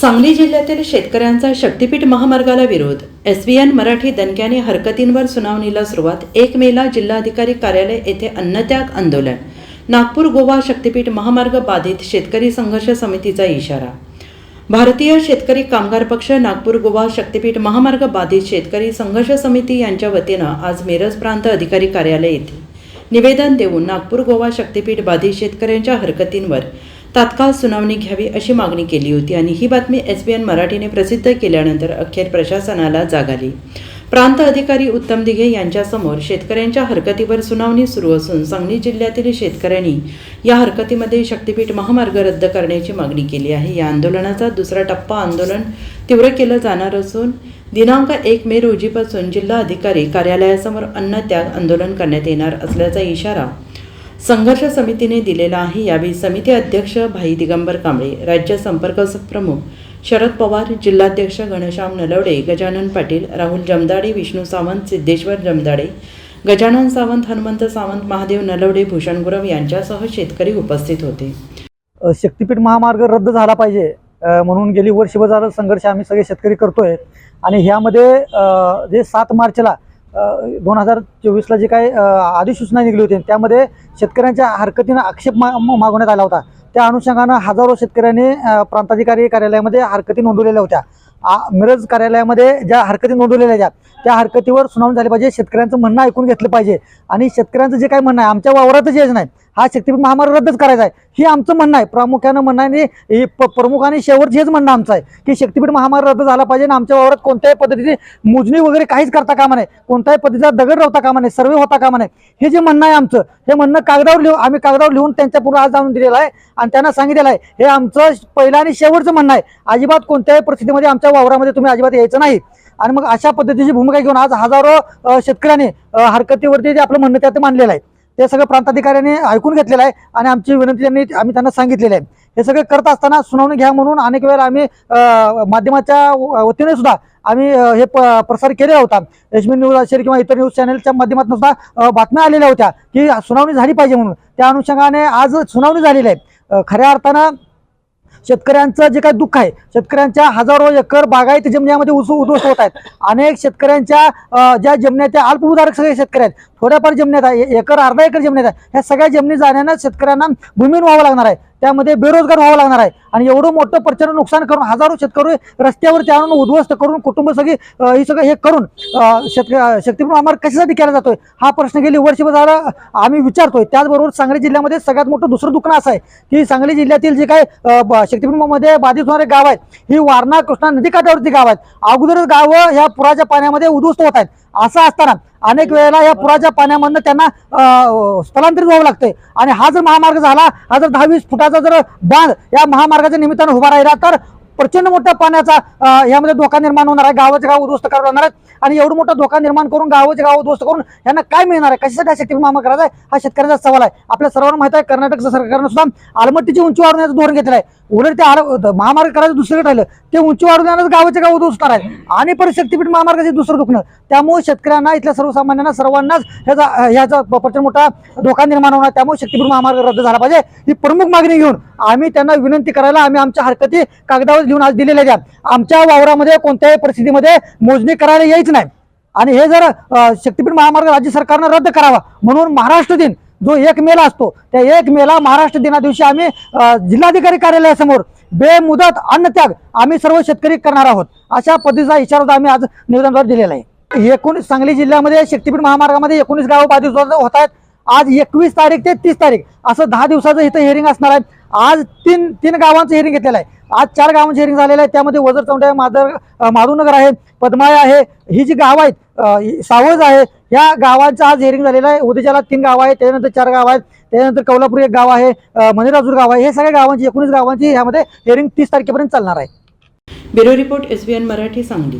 सांगली जिल्ह्यातील शेतकऱ्यांचा शक्तीपीठ महामार्गाला विरोध. एसबीएन मराठी दणक्याने हरकतींवर सुनावणीला सुरुवात. एक मेला जिल्हाधिकारी कार्यालय येथे अन्नत्याग आंदोलन. नागपूर गोवा शक्तीपीठ महामार्ग बाधित शेतकरी संघर्ष समितीचा इशारा. भारतीय शेतकरी कामगार पक्ष नागपूर गोवा शक्तीपीठ महामार्ग बाधित शेतकरी संघर्ष समिती यांच्या वतीनं आज मिरज प्रांत अधिकारी कार्यालय येथे निवेदन देऊन नागपूर गोवा शक्तीपीठ बाधित शेतकऱ्यांच्या हरकतींवर तात्काळ सुनावणी घ्यावी अशी मागणी केली होती आणि ही बातमी एस बी एन मराठीने प्रसिद्ध केल्यानंतर अखेर प्रशासनाला जाग आली. प्रांत अधिकारी उत्तम दिघे यांच्यासमोर शेतकऱ्यांच्या हरकतीवर सुनावणी सुरू असून सांगली जिल्ह्यातील शेतकऱ्यांनी या हरकतीमध्ये शक्तीपीठ महामार्ग रद्द करण्याची मागणी केली आहे. या आंदोलनाचा दुसरा टप्पा आंदोलन तीव्र केलं जाणार असून दिनांक एक मे रोजीपासून जिल्हा अधिकारी कार्यालयासमोर अन्नत्याग आंदोलन करण्यात येणार असल्याचा इशारा संघर्ष समितीने दिलेला आहे. यावेळी समिती अध्यक्ष भाई दिगंबर कांबळे राज्य संपर्क प्रमुख शरद पवार जिल्हाध्यक्ष घनश्याम नलवडे गजानन पाटील राहुल जमदाडे विष्णू सावंत सिद्धेश्वर जमदाडे गजानन सावंत हनुमंत सावंत महादेव नलवडे भूषण गुरव यांच्यासह शेतकरी उपस्थित होते. शक्तीपीठ महामार्ग रद्द झाला पाहिजे म्हणून गेली वर्षभर झालं संघर्ष आम्ही सगळे शेतकरी करतोय. आणि ह्यामध्ये जे सात मार्चला दोन हजार चोवीसला जे काही अधिसूचना निघली होती त्यामध्ये शेतकऱ्यांच्या हरकतीनं आक्षेप मा मागवण्यात आला होता. त्या अनुषंगानं हजारो शेतकऱ्यांनी प्रांताधिकारी कार्यालयामध्ये हरकती नोंदवलेल्या होत्या. मिरज कार्यालयामध्ये ज्या हरकती नोंदवलेल्या आहेत त्या हरकतीवर सुनावणी झाली पाहिजे शेतकऱ्यांचं म्हणणं ऐकून घेतलं पाहिजे. आणि शेतकऱ्यांचं जे काही म्हणणं आहे आमच्या वावरातच येत नाही. हा शक्तीपीठ महामार्ग रद्दच करायचा आहे. हे आमचं म्हणणं आहे. प्रामुख्यानं म्हणणं आहे आणि हे प प्रमुख आणि शेवट हेच म्हणणं आमचं आहे की शक्तीपीठ महामार्ग रद्द झाला पाहिजे आणि आमच्या वावरात कोणत्याही पद्धतीची मोजणी वगैरे काहीच करता कामा नाही कोणत्याही पद्धतीचा दगड राहता कामा नाही सर्वे होता कामा नाही हे जे म्हणणं आहे आमचं हे म्हणणं कागदावर लिहून आम्ही कागदावर लिहून त्यांच्या पुढे आज जाणून दिलेलं आहे आणि त्यांना सांगितलेलं आहे. हे आमचं पहिलं आणि शेवटचं म्हणणं आहे. अजिबात कोणत्याही परिस्थितीमध्ये आमच्या वावरामध्ये तुम्ही अजिबात यायचं नाही. आणि मग अशा पद्धतीची भूमिका घेऊन आज हजारो शेतकऱ्यांनी हरकतीवरती जे आपलं म्हणणं त्यात मानलेलं आहे. ते सगळं प्रांताधिकाऱ्यांनी ऐकून घेतलेलं आहे आणि आमची विनंती त्यांनी आम्ही त्यांना सांगितलेली आहे. हे सगळं करत असताना सुनावणी घ्या म्हणून अनेक वेळा आम्ही माध्यमाच्या वतीने सुद्धा आम्ही हे प- प्रसार केलेला होता. एचबी न्यूज असेल किंवा इतर न्यूज चॅनलच्या माध्यमातून सुद्धा बातम्या आलेल्या होत्या की सुनावणी झाली पाहिजे म्हणून. त्या अनुषंगाने आज सुनावणी झालेली आहे. खऱ्या अर्थानं शेतकऱ्यांचं जे काही दुःख आहे शेतकऱ्यांच्या हजारो एकर बागायत जमिनीमध्ये उस उद्ध्वस्त होत आहेत. अनेक शेतकऱ्यांच्या ज्या जमिन्या त्या अल्पभूधारक सगळे शेतकरी आहेत थोड्याफार जमिनीत आहे एकर अर्धा एकर जमिनीत आहे. ह्या सगळ्या जमिनी जाण्यानं शेतकऱ्यांना भूमीन व्हावं लागणार आहे. त्यामध्ये बेरोजगार व्हावं लागणार आहे. आणि एवढं मोठं प्रचंड नुकसान करून हजारो शेतकरी रस्त्यावरती आणून उद्ध्वस्त करून कुटुंब सगळी अ, हे सगळं हे करून शेतक शक्तीपूर्ण कशासाठी केला जातोय? हा प्रश्न गेली वर्षभर झाला आम्ही विचारतोय. त्याचबरोबर सांगली जिल्ह्यामध्ये सगळ्यात मोठं दुसरं दुकान असं आहे की सांगली जिल्ह्यातील जे काही अ, बाधित होणारे गाव आहेत ही वारणा कृष्णा नदीकाठावरती गाव आहेत. अगोदरच गावं ह्या पुराच्या पाण्यामध्ये उद्ध्वस्त होत आहेत. असं असताना अनेक वेळेला या पुराच्या पाण्यामधनं त्यांना स्थलांतरित व्हावं लागतंय. आणि हा जर महामार्ग झाला हा जर दहा वीस फुटाचा जर बांध या महामार्गाच्या निमित्तानं उभा राहिला तर प्रचंड मोठ्या पाण्याचा यामध्ये धोका निर्माण होणार आहे गावाचं गाव उद्ध्वस्त करावं लागणार आहेत. आणि एवढं मोठा धोका निर्माण करून गावाचे गाव उद्ध्वस्त करून यांना काय मिळणार आहे? कशासाठी हा मामा करायचा आहे? हा शेतकऱ्याचा सवाल आहे. आपल्या सर्वांना माहीत आहे कर्नाटक सरकारनं सुद्धा आलमट्टीची उंची वाढवण्याचं धोरण घेतलं आहे. उलट ते आल महामार्ग करायचं दुसरीकडे राहिलं ते उंची वाढवण्यानं गावाचे गाव उद्ध्वस्त आहे. आणि परत शक्तीपीठ महामार्गाचे दुसरं दुखणं. त्यामुळे शेतकऱ्यांना इथल्या सर्वसामान्यांना सर्वांनाच ह्याचा ह्याचा प्रचंड मोठा धोका निर्माण होणार त्यामुळे शक्तीपीठ महामार्ग रद्द झाला पाहिजे. ही प्रमुख मागणी घेऊन आम्ही त्यांना विनंती करायला आम्ही आमच्या हरकती कागदावर लिहून आज दिलेल्या द्या आमच्या वावरामध्ये कोणत्याही परिस्थितीमध्ये मोजणी करायला यायच नाही. आणि हे जर शक्तीपीठ महामार्ग राज्य सरकारनं रद्द करावा म्हणून महाराष्ट्र दिन जो एक मेला असतो त्या एक मेला महाराष्ट्र दिना दिवशी आम्ही जिल्हाधिकारी कार्यालयासमोर बेमुदत अन्नत्याग आम्ही सर्व शेतकरी करणार आहोत. अशा पद्धतीचा इशारा आम्ही आज निवेदनाद्वारे दिलेला आहे. एकोणीस सांगली जिल्ह्यामध्ये शक्तीपीठ महामार्गामध्ये एकोणीस गावं बाधित होत होत आहेत. आज एकवीस तारीख ते तीस तारीख असं दहा दिवसाचं इथं हिअरिंग असणार आहे. आज तीन तीन गावांचं हिअरिंग घेतलेलं आहे. आज चार गावांचं हिअरिंग झालेलं आहे. त्यामध्ये वजर चौंडा आहे माधर आहे पद्माय आहे. ही जी गावं आहेत सावज आहे या गावांचं आज हिअरिंग झालेलं आहे. उद्याच्याला तीन गाव आहेत त्याच्यानंतर चार गाव आहेत त्याच्यानंतर कौलापूर एक गाव आहे मनिराजूर गाव आहे. हे सगळ्या गावांची एकोणीस गावांची ह्यामध्ये हिअरिंग तीस तारखेपर्यंत चालणार आहे. Bureau report S Marathi Sangli.